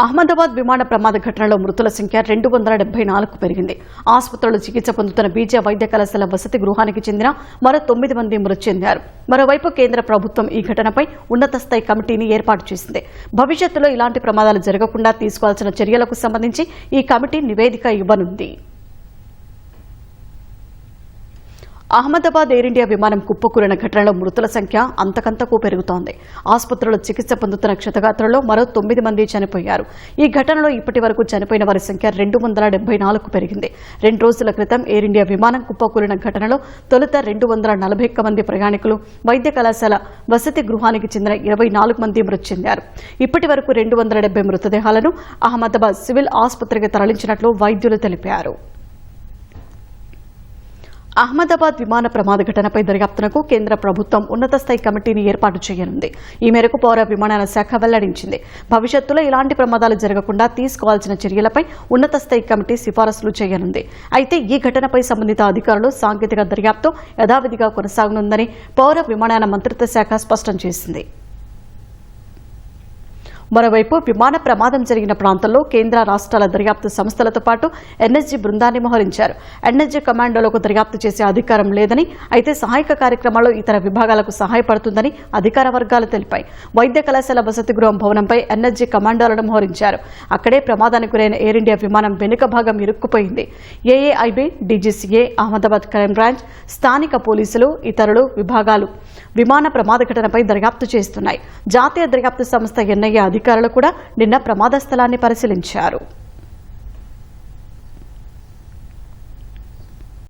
అహ్మదాబాద్ విమాన ప్రమాద ఘటనలో మృతుల సంఖ్య రెండు వందల డెబ్బై నాలుగు పెరిగింది. ఆసుపత్రిలో చికిత్స పొందుతున్న బీజే వైద్య కళాశాల వసతి గృహానికి చెందిన మరో తొమ్మిది మంది మృతి చెందారు. మరోవైపు కేంద్ర ప్రభుత్వం ఈ ఘటనపై ఉన్నత స్థాయి కమిటీని ఏర్పాటు చేసింది. భవిష్యత్తులో ఇలాంటి ప్రమాదాలు జరగకుండా తీసుకోవాల్సిన చర్యలకు సంబంధించి ఈ కమిటీ నివేదిక ఇవ్వనుంది. అహ్మదాబాద్ ఎయిర్ ఇండియా విమానం కుప్పకూలిన ఘటనలో మృతుల సంఖ్య అంతకంతకు పెరుగుతోంది. ఆసుపత్రిలో చికిత్స పొందుతున్న క్షతగాత్రలో మరో తొమ్మిది మంది చనిపోయారు. ఈ ఘటనలో ఇప్పటి వరకు చనిపోయిన వారి సంఖ్య రెండు వందల డెబ్బై నాలుగు పెరిగింది. రెండు రోజుల క్రితం ఎయిర్ ఇండియా విమానం కుప్పకూలిన ఘటనలో తొలుత రెండు వందల నలభై ఒక్క మంది ప్రయాణికులు వైద్య కళాశాల వసతి గృహానికి చెందిన ఇరవై నాలుగు మంది మృతి చెందారు. ఇప్పటి వరకు రెండు వందల డెబ్బై మృతదేహాలను అహ్మదాబాద్ సివిల్ ఆసుపత్రికి తరలించినట్లు వైద్యులు తెలిపారు. అహ్మదాబాద్ విమాన ప్రమాద ఘటనపై దర్యాప్తునకు కేంద్ర ప్రభుత్వం ఉన్నత స్థాయి కమిటీని ఏర్పాటు చేయనుంది. ఈ మేరకు పౌర విమానయాన శాఖ వెల్లడించింది. భవిష్యత్తులో ఇలాంటి ప్రమాదాలు జరగకుండా తీసుకోవాల్సిన చర్యలపై ఉన్నత స్థాయి కమిటీ సిఫారసులు చేయనుంది. అయితే ఈ ఘటనపై సంబంధిత అధికారులు సాంకేతిక దర్యాప్తు యథావిధిగా కొనసాగనుందని పౌర విమానయాన మంత్రిత్వ శాఖ స్పష్టం చేసింది. మరోవైపు విమాన ప్రమాదం జరిగిన ప్రాంతంలో కేంద్ర రాష్ట్రాల దర్యాప్తు సంస్థలతో పాటు ఎన్ఎస్జీ బృందాన్ని మోహరించారు. ఎన్ఎస్జీ కమాండోలకు దర్యాప్తు చేసే అధికారం లేదని అయితే సహాయక కార్యక్రమాల్లో ఇతర విభాగాలకు సహాయపడుతుందని అధికార వర్గాలు తెలిపాయి. వైద్య కళాశాల వసతి గృహం భవనంపై ఎన్ఎస్జీ కమాండోలను మోహరించారు. అక్కడే ప్రమాదానికి గురైన ఎయిర్ ఇండియా విమానం వెనుక భాగం ఇరుక్కుపోయింది. AAIB DGCA Ahmedabad crime branch స్థానిక పోలీసులు ఇతరులు విభాగాలు విమాన ప్రమాద ఘటనపై దర్యాప్తు చేస్తున్నాయి. జాతీయ దర్యాప్తు సంస్థ ఎన్ఐఏ అధికారులు కూడా నిన్న ప్రమాద స్థలాన్ని పరిశీలించారు.